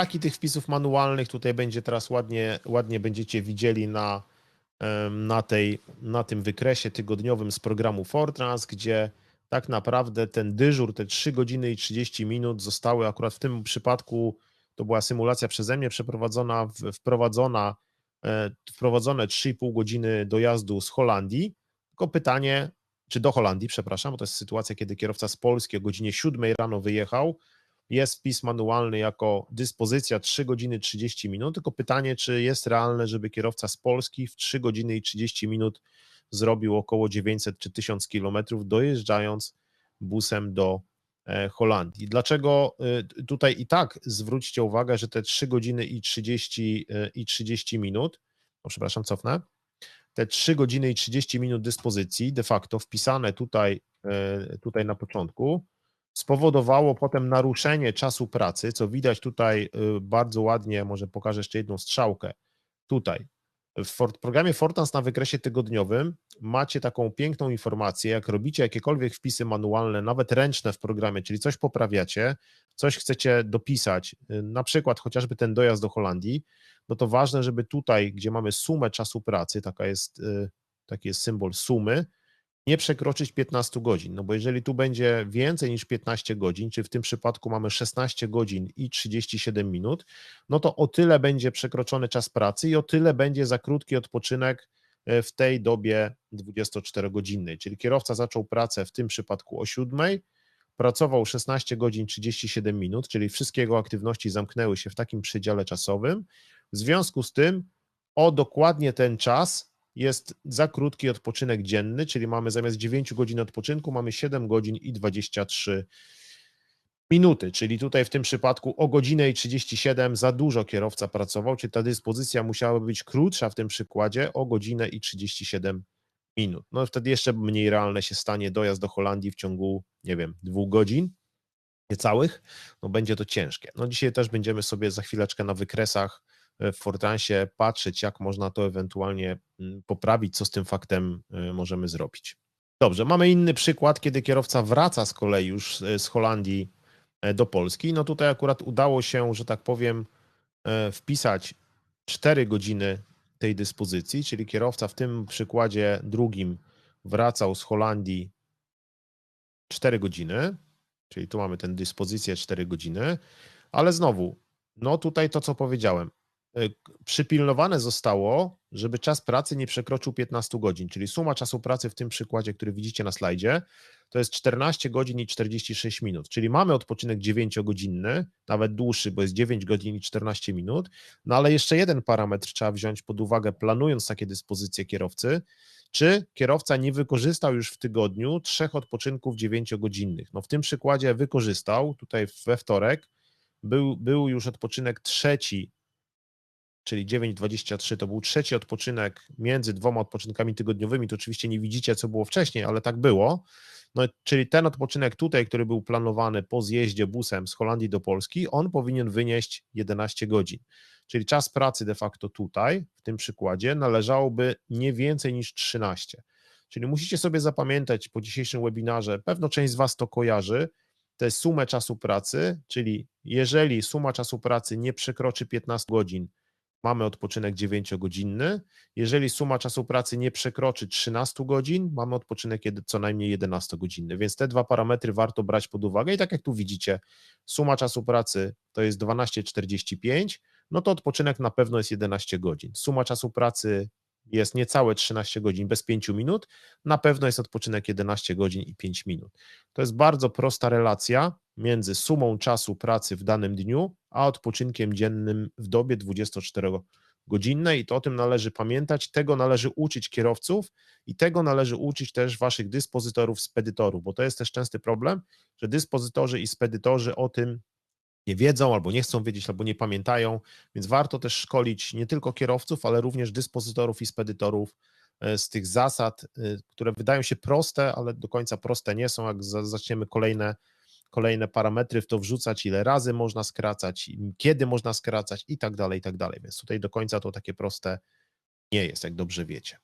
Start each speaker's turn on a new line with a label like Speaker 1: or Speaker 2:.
Speaker 1: braki tych wpisów manualnych tutaj będzie teraz ładnie, ładnie będziecie widzieli na, na, tej, na tym wykresie tygodniowym z programu Fortrans, gdzie tak naprawdę ten dyżur, te 3 godziny i 30 minut zostały akurat w tym przypadku, to była symulacja przeze mnie przeprowadzona, wprowadzona, e, wprowadzone 3,5 godziny dojazdu z Holandii. Tylko pytanie, czy do Holandii, przepraszam, bo to jest sytuacja, kiedy kierowca z Polski o godzinie 7 rano wyjechał, jest wpis manualny jako dyspozycja 3 godziny 30 minut, tylko pytanie, czy jest realne, żeby kierowca z Polski w 3 godziny i 30 minut zrobił około 900 czy 1000 kilometrów, dojeżdżając busem do e, Holandii. Dlaczego y, tutaj i tak zwróćcie uwagę, że te 3 godziny i 30, y, i 30 minut, o przepraszam, cofnę, te 3 godziny i 30 minut dyspozycji, de facto wpisane tutaj, e, tutaj na początku, spowodowało potem naruszenie czasu pracy, co widać tutaj y, bardzo ładnie, może pokażę jeszcze jedną strzałkę, tutaj. W programie Fortans na wykresie tygodniowym macie taką piękną informację, jak robicie jakiekolwiek wpisy manualne, nawet ręczne w programie, czyli coś poprawiacie, coś chcecie dopisać, y, na przykład chociażby ten dojazd do Holandii, no to ważne, żeby tutaj, gdzie mamy sumę czasu pracy, taka jest, y, taki jest symbol sumy, nie przekroczyć 15 godzin, no bo jeżeli tu będzie więcej niż 15 godzin, czy w tym przypadku mamy 16 godzin i 37 minut, no to o tyle będzie przekroczony czas pracy i o tyle będzie za krótki odpoczynek e, w tej dobie 24-godzinnej. Czyli kierowca zaczął pracę w tym przypadku o 7, pracował 16 godzin 37 minut, czyli wszystkie jego aktywności zamknęły się w takim przedziale czasowym. W związku z tym o dokładnie ten czas jest za krótki odpoczynek dzienny, czyli mamy zamiast 9 godzin odpoczynku, mamy 7 godzin i 23 minuty, czyli tutaj w tym przypadku o godzinę i 37 za dużo kierowca pracował, czyli ta dyspozycja musiała być krótsza w tym przykładzie o godzinę i 37 minut. No wtedy jeszcze mniej realne się stanie dojazd do Holandii w ciągu, nie wiem, dwóch godzin niecałych, no będzie to ciężkie. No dzisiaj też będziemy sobie za chwileczkę na wykresach w Fortransie patrzeć, jak można to ewentualnie mm, poprawić, co z tym faktem y, możemy zrobić. Dobrze, mamy inny przykład, kiedy kierowca wraca z kolei już z Holandii e, do Polski. No tutaj akurat udało się, że tak powiem, e, wpisać 4 godziny tej dyspozycji, czyli kierowca w tym przykładzie drugim wracał z Holandii 4 godziny, czyli tu mamy tę dyspozycję 4 godziny, ale znowu, no tutaj to, co powiedziałem, przypilnowane zostało, żeby czas pracy nie przekroczył 15 godzin, czyli suma czasu pracy w tym przykładzie, który widzicie na slajdzie, to jest 14 godzin i 46 minut, czyli mamy odpoczynek 9-godzinny, nawet dłuższy, bo jest 9 godzin i 14 minut, no ale jeszcze jeden parametr trzeba wziąć pod uwagę, planując takie dyspozycje kierowcy, czy kierowca nie wykorzystał już w tygodniu trzech odpoczynków 9-godzinnych. No w tym przykładzie wykorzystał, tutaj we wtorek był, był już odpoczynek trzeci czyli 9,23 to był trzeci odpoczynek między dwoma odpoczynkami tygodniowymi. To oczywiście nie widzicie, co było wcześniej, ale tak było. No, czyli ten odpoczynek tutaj, który był planowany po zjeździe busem z Holandii do Polski, on powinien wynieść 11 godzin. Czyli czas pracy de facto tutaj, w tym przykładzie, należałoby nie więcej niż 13. Czyli musicie sobie zapamiętać po dzisiejszym webinarze, pewno część z Was to kojarzy, tę sumę czasu pracy, czyli jeżeli suma czasu pracy nie przekroczy 15 godzin, mamy odpoczynek 9-godzinny. Jeżeli suma czasu pracy nie przekroczy 13 godzin, mamy odpoczynek co najmniej 11-godzinny. Więc te dwa parametry warto brać pod uwagę. I tak jak tu widzicie, suma czasu pracy to jest 12,45, no to odpoczynek na pewno jest 11 godzin. Suma czasu pracy jest niecałe 13 godzin bez 5 minut, na pewno jest odpoczynek 11 godzin i 5 minut. To jest bardzo prosta relacja między sumą czasu pracy w danym dniu, a odpoczynkiem dziennym w dobie 24-godzinnej i to o tym należy pamiętać, tego należy uczyć kierowców i tego należy uczyć też waszych dyspozytorów, spedytorów, bo to jest też częsty problem, że dyspozytorzy i spedytorzy o tym nie wiedzą, albo nie chcą wiedzieć, albo nie pamiętają, więc warto też szkolić nie tylko kierowców, ale również dyspozytorów i spedytorów e, z tych zasad, e, które wydają się proste, ale do końca proste nie są. Jak za- zaczniemy kolejne, kolejne parametry w to wrzucać, ile razy można skracać, kiedy można skracać i tak dalej, i tak dalej. Więc tutaj do końca to takie proste nie jest, jak dobrze wiecie.